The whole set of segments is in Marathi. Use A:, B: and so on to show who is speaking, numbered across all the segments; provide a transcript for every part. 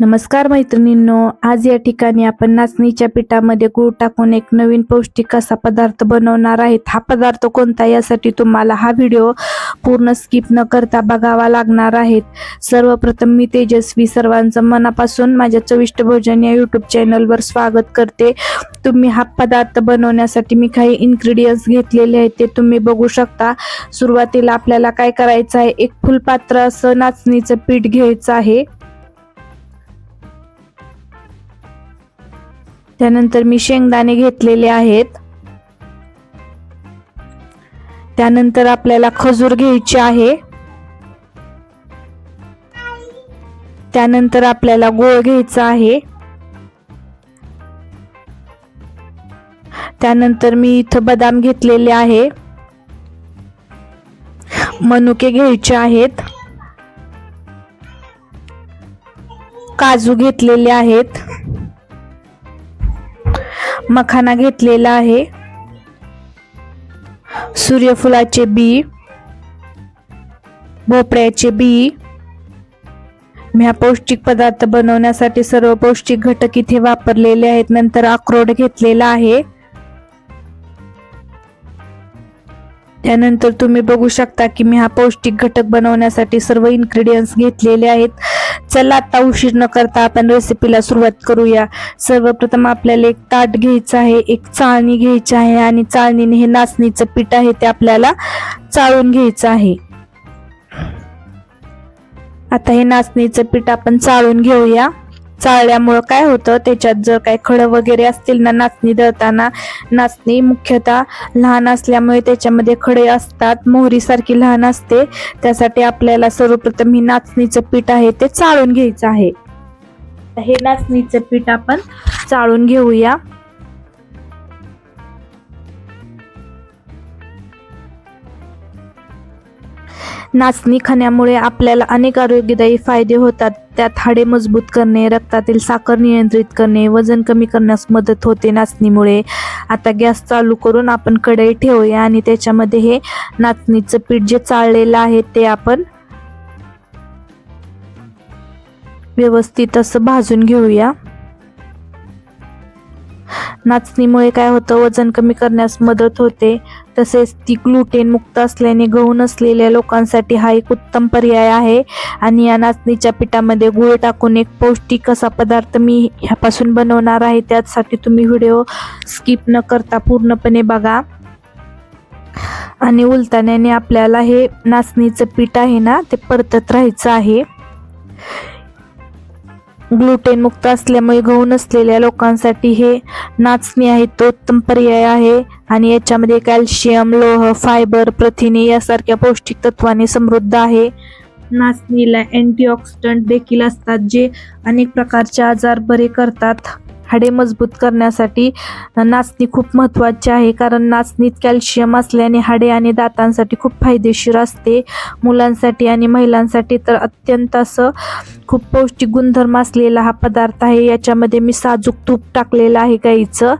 A: नमस्कार मैत्रिणींनो आज या ठिकाणी आपण नाचणीच्या पिठामध्ये गूळ टाकून एक नवीन पौष्टिक असा पदार्थ बनवणार आहेत. हा पदार्थ कोणता यासाठी तुम्हाला हा व्हिडिओ पूर्ण स्किप न करता बघावा लागणार आहेत. सर्वप्रथम मी तेजस्वी सर्वांचं मनापासून माझ्या चविष्ट भोजन या यूट्यूब चॅनलवर स्वागत करते. तुम्ही हा पदार्थ बनवण्यासाठी मी काही इन्ग्रेडियंट्स घेतलेले आहेत ते तुम्ही बघू शकता. सुरुवातीला आपल्याला काय करायचं आहे एक फुलपात्र असं नाचणीचं पीठ घ्यायचं आहे. त्यानंतर मी शेंगदाणे घेतलेले आहेत. त्यानंतर आपल्याला खजूर घ्यायचे आहे. त्यानंतर आपल्याला गोळ घ्यायचा आहे. त्यानंतर मी इथं बदाम घेतलेले आहे. मनुके घ्यायचे आहेत. काजू घेतलेले आहेत. मखाना घेतलेला आहे. सूर्यफुलाचे बी भोपळ्याचे बी. मी पौष्टिक पदार्थ बनवण्यासाठी सर्व पौष्टिक घटक इथे वापरलेले आहेत. नंतर अक्रोड घेतलेला आहे. त्यानंतर तुम्ही बघू शकता की मी हा पौष्टिक घटक बनवण्यासाठी सर्व इन्ग्रेडियंट्स घेतलेले आहेत. चला आता उशीर न करता आपण रेसिपीला सुरुवात करूया. सर्वप्रथम आपल्याला एक ताट घ्यायचं आहे एक चाळणी घ्यायची आहे आणि चाळणीने हे नाचणीचं पीठ आहे ते आपल्याला चाळून घ्यायचं आहे. आता हे नाचणीचं पीठ आपण चाळून घेऊया. चाळल्यामुळं काय होतं? त्याच्यात जर काही खडं वगैरे असतील ना नाचणी दळताना नाचणी मुख्यतः लहान असल्यामुळे त्याच्यामध्ये खडे असतात. मोहरीसारखी लहान असते. त्यासाठी आपल्याला सर्वप्रथम ही नाचणीचं पीठ आहे ते चाळून घ्यायचं आहे. हे नाचणीचं पीठ आपण चाळून घेऊया. नाचणी खाण्यामुळे आपल्याला अनेक आरोग्यदायी फायदे होतात. त्यात हाडे मजबूत करणे रक्तातील साखर नियंत्रित करणे वजन कमी करण्यास मदत होते नाचणीमुळे. आता गॅस चालू करून आपण कढई ठेवूया आणि त्याच्यामध्ये हे नाचणीचं पीठ जे चाळलेलं आहे ते आपण व्यवस्थित असं भाजून घेऊया. नाचणीमुळे काय होतं? वजन कमी करण्यास मदत होते. तसेच ती ग्लुटेन मुक्त असल्याने गहू नसलेल्या लोकांसाठी हा एक उत्तम पर्याय आहे. आणि या नाचणीच्या पिठामध्ये गुळ टाकून एक पौष्टिक असा पदार्थ मी ह्यापासून बनवणार आहे. त्यासाठी तुम्ही व्हिडिओ स्किप न करता पूर्णपणे बघा. आणि उलताण्याने आपल्याला हे नाचणीचं पीठ आहे ना ते परतत राहायचं आहे. ग्लुटेन मुक्त असल्यामुळे गहू नसलेल्या लोकांसाठी हे नाचणी आहे तो उत्तम पर्याय आहे. आणि याच्यामध्ये कॅल्शियम लोह फायबर प्रथिने यासारख्या पौष्टिक तत्वाने समृद्ध आहे. नाचणीला अँटीऑक्सिडंट देखील असतात जे अनेक प्रकारचे आजार बरे करतात. हाडे मजबूत करण्यासाठी नाचणी खूप महत्त्वाची आहे. कारण नाचणीत कॅल्शियम असल्याने हाडे आणि दातांसाठी खूप फायदेशीर असते. मुलांसाठी आणि महिलांसाठी तर अत्यंत असं खूप पौष्टिक गुणधर्म असलेला हा पदार्थ आहे. याच्यामध्ये मी साजूक तूप टाकलेलं आहे गाईचं.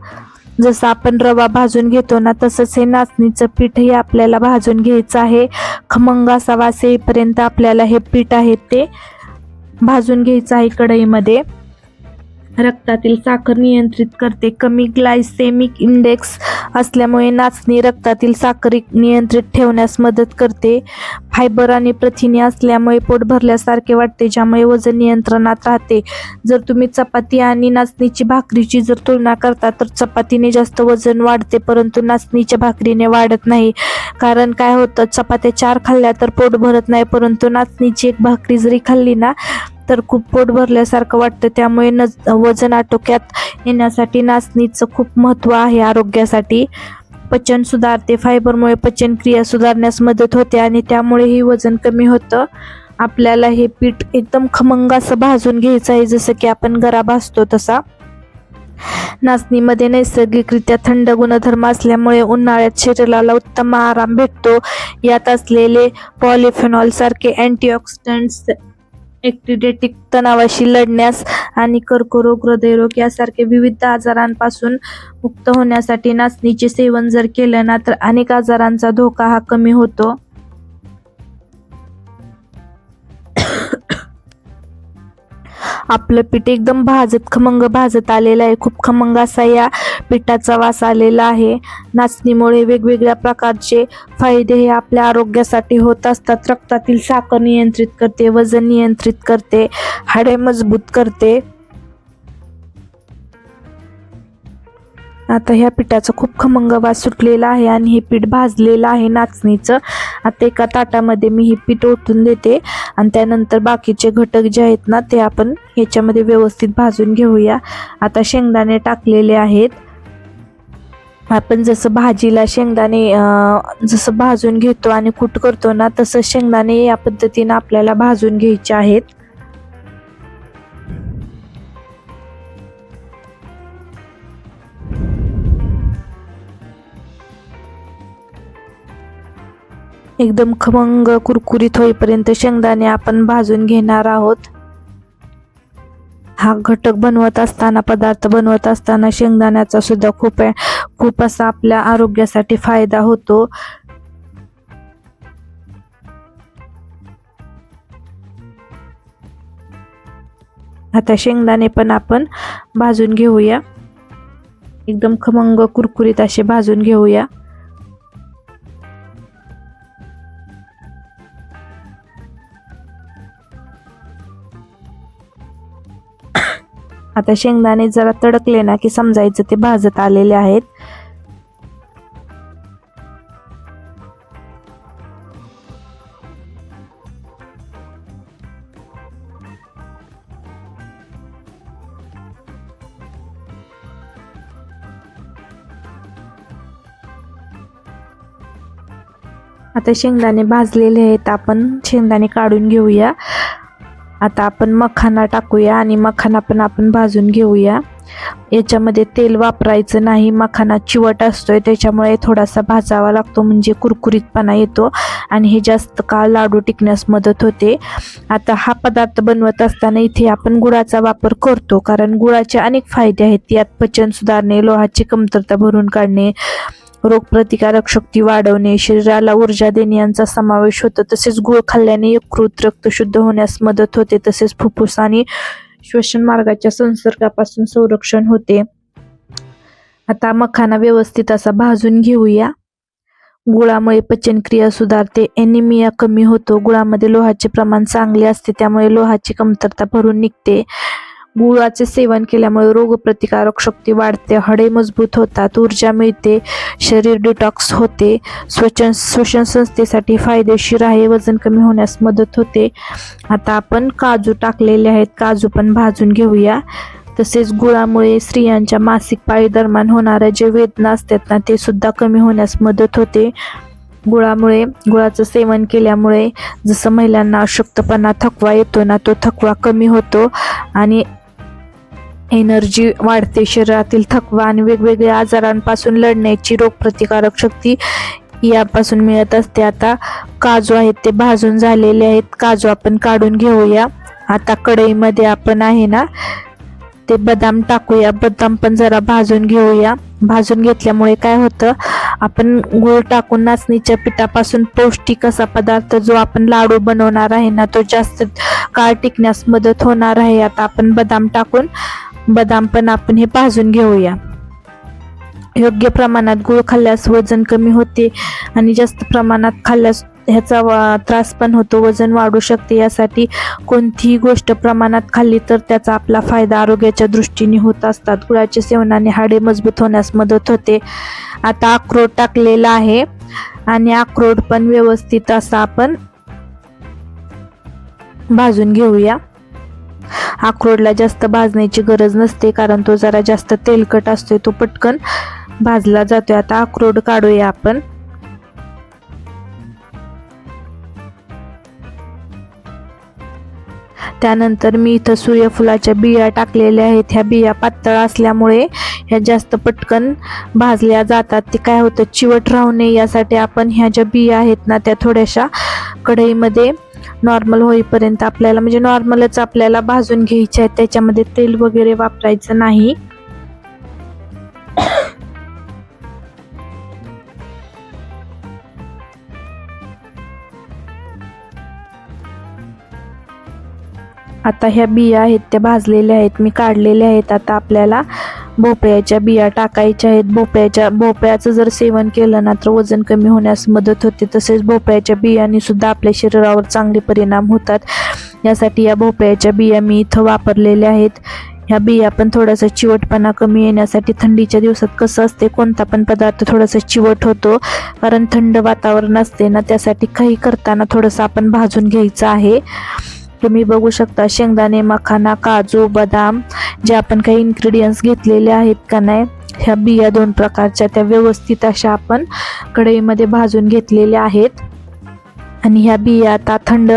A: जसं आपण रवा भाजून घेतो ना तसंच हे नाचणीचं पीठही आपल्याला भाजून घ्यायचं आहे. खमंग असा वास येईपर्यंत आपल्याला हे पीठ आहे ते भाजून घ्यायचं आहे कढईमध्ये. रक्तातील साखर नियंत्रित करते. कमी ग्लायसेमिक इंडेक्स असल्यामुळे नाचणी रक्तातील साखर नियंत्रित ठेवण्यास मदत करते. फायबर आणि प्रथिने असल्यामुळे पोट भरल्यासारखे वाटते ज्यामुळे वजन नियंत्रणात राहते. जर तुम्ही चपाती आणि नाचणीची भाकरीची जर तुलना करता तर चपातीने जास्त वजन वाढते परंतु नाचणीच्या भाकरीने वाढत नाही. कारण काय होतं चपात्या चार खाल्ल्या तर पोट भरत नाही परंतु नाचणीची एक भाकरी जरी खाल्ली ना तर खूप पोट भरल्यासारखं वाटतं. त्यामुळे न वजन आटोक्यात येण्यासाठी नाचणीचं खूप महत्त्व आहे आरोग्यासाठी. पचन सुधारते फायबरमुळे पचनक्रिया सुधारण्यास मदत होते आणि त्यामुळेही वजन कमी होतं. आपल्याला हे पीठ एकदम खमंग असं भाजून घ्यायचं आहे जसं की आपण गरा भाजतो तसा. नाचणीमध्ये नैसर्गिकरित्या थंड गुणधर्म असल्यामुळे उन्हाळ्यात शरीराला उत्तम आराम भेटतो. यात असलेले पॉलिफेनॉल सारखे अँटीऑक्सिडंट्स ॲक्टिडेटिक तणावाशी लढण्यास आणि कर्करोग हृदयरोग यासारखे विविध आजारांपासून मुक्त होण्यासाठी नाचणीचे सेवन जर केलं ना तर अनेक आजारांचा धोका हा कमी होतो. आपलं पीठ एकदम भाजत खमंग भाजत आलेलं आहे. खूप खमंग असा या पिठाचा वास आलेला आहे. नाचणीमुळे वेगवेगळ्या प्रकारचे फायदे हे आपल्या आरोग्यासाठी होत असतात. रक्तातील साखर नियंत्रित करते वजन नियंत्रित करते हाडे मजबूत करते. आता ह्या पिठाचा खूप खमंग वास सुटलेला आहे आणि हे पीठ भाजलेलं आहे नाचणीचं. आता एका ताटामध्ये मी हे पीठ ओतून देते आणि त्यानंतर बाकीचे घटक जे आहेत ना ते आपण ह्याच्यामध्ये व्यवस्थित भाजून घेऊया. आता शेंगदाणे टाकलेले आहेत. आपण जसं भाजीला शेंगदाणे जसं भाजून घेतो आणि कूट करतो ना तसं शेंगदाणे या पद्धतीनं आपल्याला भाजून घ्यायचे आहेत. एकदम खमंग कुरकुरीत होईपर्यंत शेंगदाणे आपण भाजून घेणार आहोत. हा घटक बनवत असताना पदार्थ बनवत असताना शेंगदाण्याचा सुद्धा खूप आहे. खूप असा आपल्या आरोग्यासाठी फायदा होतो. आता शेंगदाणे पण आपण भाजून घेऊया. एकदम खमंग कुरकुरीत असे भाजून घेऊया. आता शेंगदाणे जरा तडकले ना की समजायचं ते भाजत आलेले आहेत. आता शेंगदाणे भाजलेले आहेत आपण शेंगदाणे काढून घेऊया. आता आपण मखाना टाकूया आणि मखाना पण आपण भाजून घेऊया. याच्यामध्ये तेल वापरायचं नाही मखाना चिवट असतोय त्याच्यामुळे थोडासा भाजावा लागतो म्हणजे कुरकुरीतपणा येतो आणि हे जास्त काळ लाडू टिकण्यास मदत होते. आता हा पदार्थ बनवत असताना इथे आपण गुळाचा वापर करतो कारण गुळाचे अनेक फायदे आहेत. यात पचन सुधारणे लोहाची कमतरता भरून काढणे रोगप्रतिकारक शक्ती वाढवणे शरीराला ऊर्जा देणे यांचा समावेश होतो. तसेच गुळ खाल्ल्याने यकृत रक्त शुद्ध होण्यास मदत होते. तसेच फुफ्फुस आणि श्वसन मार्गाच्या संसर्गापासून संरक्षण होते. आता मखाना व्यवस्थित असा भाजून घेऊया. गुळामुळे पचनक्रिया सुधारते. एनिमिया कमी होतो. गुळामध्ये लोहाचे प्रमाण चांगले असते. त्यामुळे लोहाची कमतरता भरून निघते. गुळाचे सेवन केल्यामुळे रोगप्रतिकारक शक्ती वाढते हाडे मजबूत होतात ऊर्जा मिळते शरीर डिटॉक्स होते श्वसन श्वसन संस्थेसाठी फायदेशीर आहे वजन कमी होण्यास मदत होते. आता आपण काजू टाकलेले आहेत काजू पण भाजून घेऊया. तसेच गुळामुळे स्त्रियांच्या मासिक पाळी दरम्यान होणाऱ्या जे वेदना असतात ना ते सुद्धा कमी होण्यास मदत होते. गुळामुळे गुळाचं सेवन केल्यामुळे जसं महिलांना अशक्तपणा थकवा येतो ना तो थकवा कमी होतो. आणि एनर्जी वाढते शरीरातील थकवा आणि वेगवेगळ्या आजारांपासून लढण्याची रोगप्रतिकारक शक्ती यापासून मिळत असते. आता काजू आहेत ते भाजून झालेले आहेत. काजू आपण काढून घेऊया. आता कढईमध्ये आपण आहे ना ते बदाम टाकूया. बदाम पण जरा भाजून घेऊया. भाजून घेतल्यामुळे काय होतं आपण गूळ टाकून नाचणीच्या पिठापासून पौष्टिक असा पदार्थ जो आपण लाडू बनवणार आहे ना तो जास्त काळ टिकण्यास मदत होणार आहे. आता आपण बदाम टाकून बदाम पण आपण हे भाजून घेऊया. योग्य प्रमाणात गुळ खाल्ल्यास वजन कमी होते आणि जास्त प्रमाणात खाल्ल्यास ह्याचा वा- त्रास पण होतो. वजन वाढू शकते यासाठी कोणतीही गोष्ट प्रमाणात खाल्ली तर त्याचा आपला फायदा आरोग्याच्या दृष्टीने होत असतात. गुळाच्या सेवनाने हाडे मजबूत होण्यास मदत होते. आता अक्रोड टाकलेला आहे आणि अक्रोड पण व्यवस्थित असा आपण भाजून घेऊया. अक्रोडला जास्त भाजण्याची गरज नसते कारण तो जरा जास्त तेलकट असतोय तो पटकन भाजला जातोय. आता अक्रोड काढूया आपण. त्यानंतर मी इथं सूर्यफुलाच्या बिया टाकलेल्या आहेत. ह्या बिया पातळ असल्यामुळे ह्या जास्त पटकन भाजल्या जातात. ते काय होतं? चिवट राहू नये यासाठी आपण ह्या ज्या बिया आहेत ना त्या थोड्याशा कढईमध्ये नॉर्मल होईपर्यंत आपल्याला म्हणजे नॉर्मलच आपल्याला भाजून घ्यायचे आहेत. त्याच्यामध्ये तेल वगैरे वापरायचं नाही. आता ह्या बिया आहेत त्या भाजलेल्या आहेत मी काढलेल्या आहेत. आता आपल्याला भोपळ्याच्या बिया टाकायच्या आहेत. भोपळ्याच्या भोपळ्याचं जर सेवन केलं ना तर वजन कमी होण्यास मदत होते. तसेच भोपळ्याच्या बियांनी सुद्धा आपल्या शरीरावर चांगले परिणाम होतात. यासाठी या भोपळ्याच्या बिया मी इथं वापरलेल्या आहेत. ह्या बिया पण थोडासा चिवटपणा कमी येण्यासाठी थंडीच्या दिवसात कसं असते कोणता पण पदार्थ थोडासा चिवट होतो. कारण थंड वातावरण असते ना त्यासाठी काही करताना थोडंसं आपण भाजून घ्यायचं आहे. तुम्ही बघू शकता शेंगदाणे मखाना काजू बदाम जे आपण काही इन्ग्रेडियंट्स घेतलेले आहेत का नाही ह्या बिया दोन प्रकारच्या त्या व्यवस्थित अशा आपण कढईमध्ये भाजून घेतलेल्या आहेत. आणि ह्या बिया आता थंड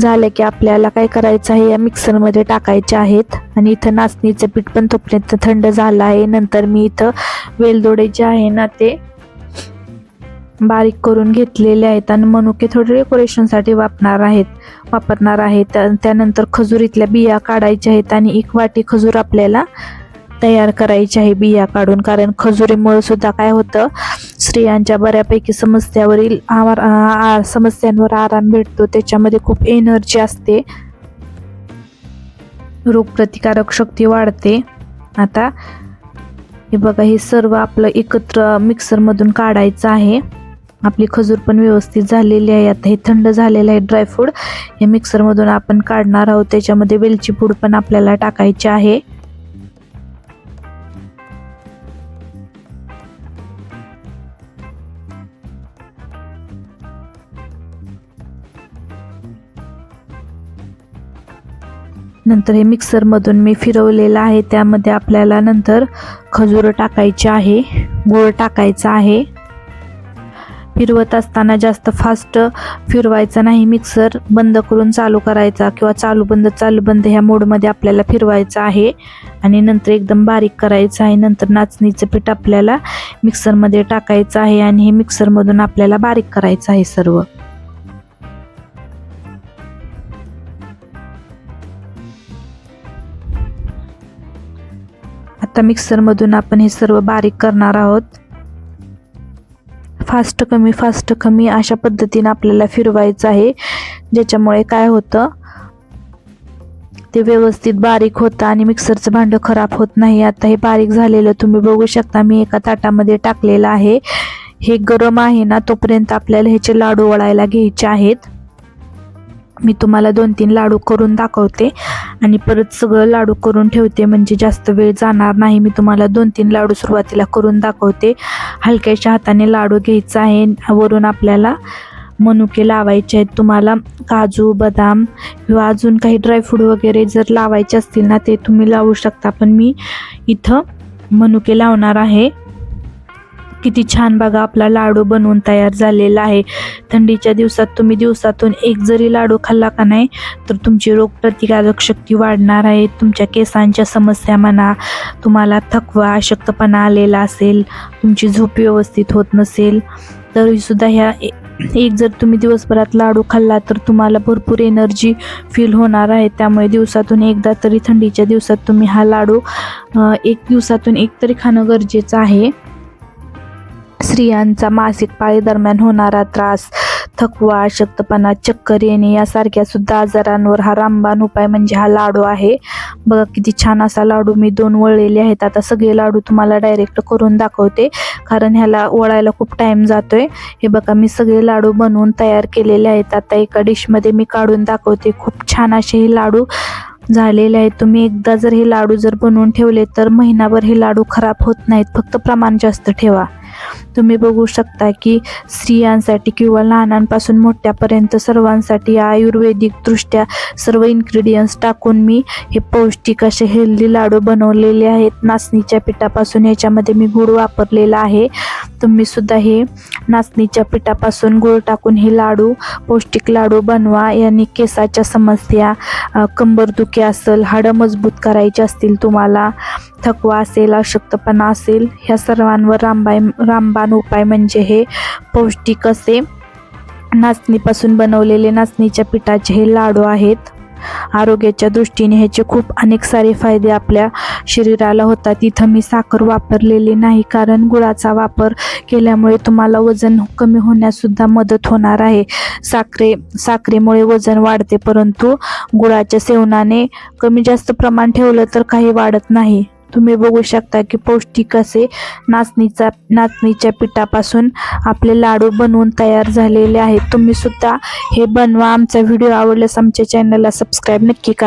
A: झाल्या की आपल्याला काय करायचं आहे या मिक्सरमध्ये टाकायच्या आहेत. आणि इथं नाचणीचं पीठ पण तोपर्यंत थंड झालं आहे. नंतर मी इथं वेलदोडे जे आहे ना ते बारीक करून घेतलेले आहेत आणि मनुके थोडे डेकोरेशनसाठी वापरणार आहेत वापरणार आहेत. त्या- त्यानंतर खजुरीतल्या बिया काढायच्या आहेत आणि एक वाटी खजूर आपल्याला तयार करायची आहे बिया काढून. कारण खजुरीमुळे सुद्धा काय होतं स्त्रियांच्या बऱ्यापैकी समस्यावरील आवार आ- समस्यांवर आराम भेटतो. त्याच्यामध्ये खूप एनर्जी असते. रोगप्रतिकारक शक्ती वाढते. आता हे बघा हे सर्व आपलं एकत्र मिक्सरमधून काढायचं आहे. आपली खजूर पण व्यवस्थित झालेली आहे. आता हे थंड झालेलं आहे ड्रायफ्रूट हे मिक्सरमधून आपण काढणार आहोत. त्याच्यामध्ये वेलची पूड पण आपल्याला टाकायची आहे. नंतर हे मिक्सरमधून मी फिरवलेलं आहे. त्यामध्ये आपल्याला नंतर खजूर टाकायचे आहे. गूळ टाकायचा आहे. फिरवत असताना जास्त फास्ट फिरवायचं नाही. मिक्सर बंद करून चालू करायचा किंवा चालू बंद चालू बंद ह्या मोडमध्ये आपल्याला फिरवायचं आहे. आणि नंतर एकदम बारीक करायचं आहे. नंतर नाचणीचं पीठ आपल्याला मिक्सरमध्ये टाकायचं आहे आणि हे मिक्सरमधून आपल्याला बारीक करायचं आहे सर्व. आता मिक्सरमधून आपण हे सर्व बारीक करणार आहोत. फास्ट कमी फास्ट कमी अशा पद्धतीने आपल्याला फिरवायचं आहे. ज्याच्यामुळे काय होतं? ते व्यवस्थित बारीक होतं आणि मिक्सरचं भांडं खराब होत नाही. आता हे बारीक झालेलं तुम्ही बघू शकता. मी एका ताटामध्ये टाकलेलं आहे. हे गरम आहे ना तोपर्यंत आपल्याला ह्याचे लाडू वळायला घ्यायचे आहेत. मी तुम्हाला दोन तीन लाडू करून दाखवते. आणि परत सगळं लाडू करून ठेवते म्हणजे जास्त वेळ जाणार नाही. मी तुम्हाला दोन तीन लाडू सुरुवातीला करून दाखवते. हलक्याच्या हाताने लाडू घ्यायचा आहे. वरून आपल्याला मनुके लावायचे आहेत. तुम्हाला काजू बदाम किंवा अजून काही ड्रायफ्रूट वगैरे जर लावायचे असतील ना ते तुम्ही लावू शकता. पण मी इथं मनुके लावणार आहे. किती छान बघा आपला लाडू बनवून तयार झालेला आहे. थंडीच्या दिवसात तुम्ही दिवसातून एक जरी लाडू खाल्ला का नाही तर तुमची रोगप्रतिकारक शक्ती वाढणार आहे. तुमच्या केसांच्या समस्या म्हणा तुम्हाला थकवा अशक्तपणा आलेला असेल तुमची झोप व्यवस्थित होत नसेल तरीसुद्धा ह्या एक जर तुम्ही दिवसभरात लाडू खाल्ला तर तुम्हाला भरपूर एनर्जी फील होणार आहे. त्यामुळे दिवसातून एकदा तरी थंडीच्या दिवसात तुम्ही हा लाडू एक दिवसातून एक तरी खाणं गरजेचं आहे. स्त्रियांचा मासिक पाळी दरम्यान होणारा त्रास थकवा अशक्तपणा चक्कर येणे यासारख्या सुद्धा आजारांवर हा रामबाण उपाय म्हणजे हा लाडू आहे. बघा किती छान असा लाडू मी दोन वळलेले आहेत. आता सगळे लाडू तुम्हाला डायरेक्ट करून दाखवते कारण ह्याला वळायला खूप टाईम जातोय. हे बघा मी सगळे लाडू बनवून तयार केलेले आहेत. आता एका डिशमध्ये मी काढून दाखवते. खूप छान असे हे लाडू झालेले आहेत. तुम्ही एकदा जर हे लाडू जर बनवून ठेवले तर महिनाभर हे लाडू खराब होत नाहीत. फक्त प्रमाण जास्त ठेवा. तुम्ही बघू शकता की स्त्रियांसाठी किंवा लहानांपासून मोठ्यापर्यंत सर्वांसाठी आयुर्वेदिक दृष्ट्या सर्व इन्ग्रेडियंट्स टाकून मी हे पौष्टिक असे हेल्दी लाडू बनवलेले आहेत. नाचणीच्या पिठापासून याच्यामध्ये मी गूळ वापरलेला आहे. तुम्ही सुद्धा हे नाचणीच्या पिठापासून गूळ टाकून हे लाडू पौष्टिक लाडू बनवा. यांनी केसाच्या समस्या कंबरदुखी असेल हाडं मजबूत करायची असतील तुम्हाला थकवा असेल अशक्तपणा असेल ह्या सर्वांवर रामबाई रामबाण उपाय म्हणजे हे पौष्टिक असे नाचणीपासून बनवलेले नाचणीच्या पिठाचे हे लाडू आहेत. आरोग्याच्या दृष्टीने ह्याचे खूप अनेक सारे फायदे आपल्या शरीराला होतात. इथं मी साखर वापरलेली नाही कारण गुळाचा वापर केल्यामुळे तुम्हाला वजन कमी होण्यास सुद्धा मदत होणार आहे. साखरे साखरेमुळे वजन वाढते परंतु गुळाच्या सेवनाने कमी जास्त प्रमाण ठेवलं तर काही वाढत नाही. तुम्ही बघू शकता की पौष्टिक असे नाचणीचा नाचणीच्या पिठापासून आपले लाडू बनवून तयार झालेले आहेत. तुम्ही सुद्धा हे बनवा. आमचा व्हिडिओ आवडल्यास आमच्या चॅनलला सबस्क्राईब नक्की करा.